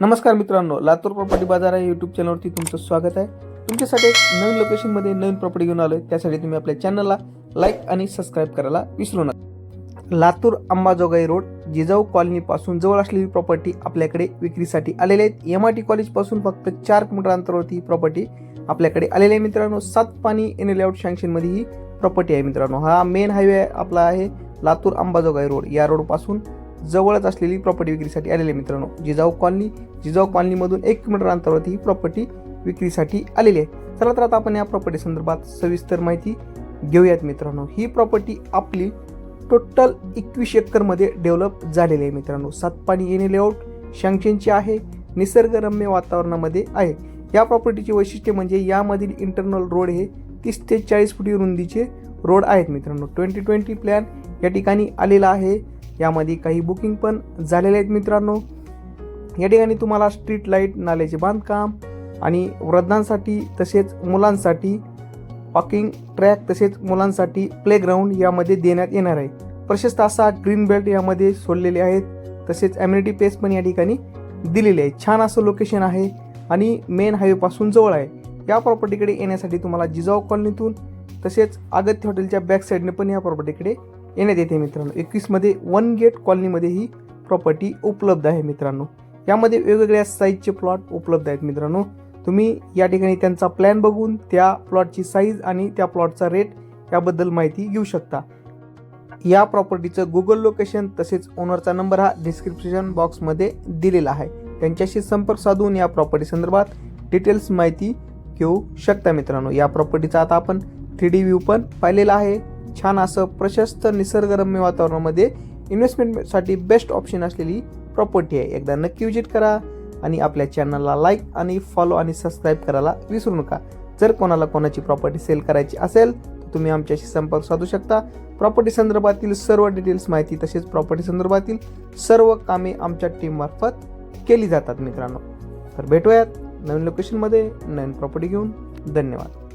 नमस्कार मित्रांनो लातूर प्रॉपर्टी बाजार आहे यूट्यूब चॅनलवरती तुमचं स्वागत आहे. तुमच्यासाठी एक नवीन लोकेशनमध्ये नवीन प्रॉपर्टी घेऊन आलोय. त्यासाठी तुम्ही आपल्या चॅनलला लाईक आणि सबस्क्राईब करायला विसरू नका. लातूर अंबाजोगाई रोड जिजाऊ कॉलनीपासून जवळ असलेली प्रॉपर्टी आपल्याकडे विक्रीसाठी आलेली आहेत एम आय टी कॉलेजपासून फक्त चार किलोमीटर अंतरावरती ही प्रॉपर्टी आपल्याकडे आलेली आहे मित्रांनो. सात पाणी एन लेआउट सँक्शनमध्ये ही प्रॉपर्टी आहे मित्रांनो. हा मेन हायवे आपला आहे लातूर अंबाजोगाई रोड. या रोडपासून जवळच असलेली प्रॉपर्टी विक्रीसाठी आलेली आहे मित्रांनो. जिजाऊ कॉलनी जिजाऊ कॉलनीमधून एक किलोमीटर अंतरावरती ही प्रॉपर्टी विक्रीसाठी आलेली आहे. चला तर आता आपण या प्रॉपर्टी संदर्भात सविस्तर माहिती घेऊयात मित्रांनो. ही प्रॉपर्टी आपली टोटल एकवीस एकरमध्ये डेव्हलप झालेली आहे मित्रांनो. सातपाणी येणे लेआउट शँक्शनची आहे निसर्गरम्य वातावरणामध्ये आहे. या प्रॉपर्टीचे वैशिष्ट्य म्हणजे यामधील इंटरनल रोड हे तीस ते चाळीस फुटी रुंदीचे रोड आहेत मित्रांनो. ट्वेंटी ट्वेंटी प्लॅन या ठिकाणी आलेला आहे. यामध्ये काही बुकिंग पण झालेले आहेत मित्रांनो. या ठिकाणी तुम्हाला स्ट्रीट लाइट नाल्याचे बांधकाम आणि वृद्धांसाठी तसेच मुलांसाठी वॉकिंग ट्रॅक तसेच मुलांसाठी प्लेग्राऊंड यामध्ये देण्यात येणार आहे. प्रशस्त असा ग्रीन बेल्ट यामध्ये सोडलेले आहेत. तसेच ॲम्युनिटी पेस पण या ठिकाणी दिलेली आहे छान असं लोकेशन आहे आणि मेन हायवेपासून जवळ आहे. या प्रॉपर्टीकडे येण्यासाठी तुम्हाला जिजाऊ कॉलनीतून तसेच अगत्य हॉटेलच्या बॅक साईडने पण या प्रॉपर्टीकडे येण्यात येते मित्रांनो. एकवीसमध्ये वन गेट कॉलनीमध्ये ही प्रॉपर्टी उपलब्ध आहे मित्रांनो. यामध्ये वेगवेगळ्या साईजचे प्लॉट उपलब्ध आहेत मित्रांनो. तुम्ही या ठिकाणी त्यांचा प्लॅन बघून त्या प्लॉटची साईज आणि त्या प्लॉटचा रेट याबद्दल माहिती घेऊ शकता. या प्रॉपर्टीचं गुगल लोकेशन तसेच ओनरचा नंबर हा डिस्क्रिप्शन बॉक्समध्ये दिलेला आहे. त्यांच्याशी संपर्क साधून या प्रॉपर्टी संदर्भात डिटेल्स माहिती घेऊ शकता मित्रांनो. या प्रॉपर्टीचा आता आपण थ्री डी व्ह्यू पण पाहिलेला आहे. छान असं प्रशस्त निसर्गरम्य वातावरणामध्ये इन्व्हेस्टमेंटसाठी बेस्ट ऑप्शन असलेली प्रॉपर्टी आहे. एकदा नक्की विजिट करा आणि आपल्या चॅनलला लाईक आणि फॉलो आणि सबस्क्राईब करायला विसरू नका. जर कोणाला कोणाची प्रॉपर्टी सेल करायची असेल तर तुम्ही आमच्याशी संपर्क साधू शकता. प्रॉपर्टी संदर्भातील सर्व डिटेल्स माहिती तसेच प्रॉपर्टी संदर्भातील सर्व कामे आमच्या टीममार्फत केली जातात मित्रांनो. तर भेटूयात नवीन लोकेशनमध्ये नवीन प्रॉपर्टी घेऊन. धन्यवाद.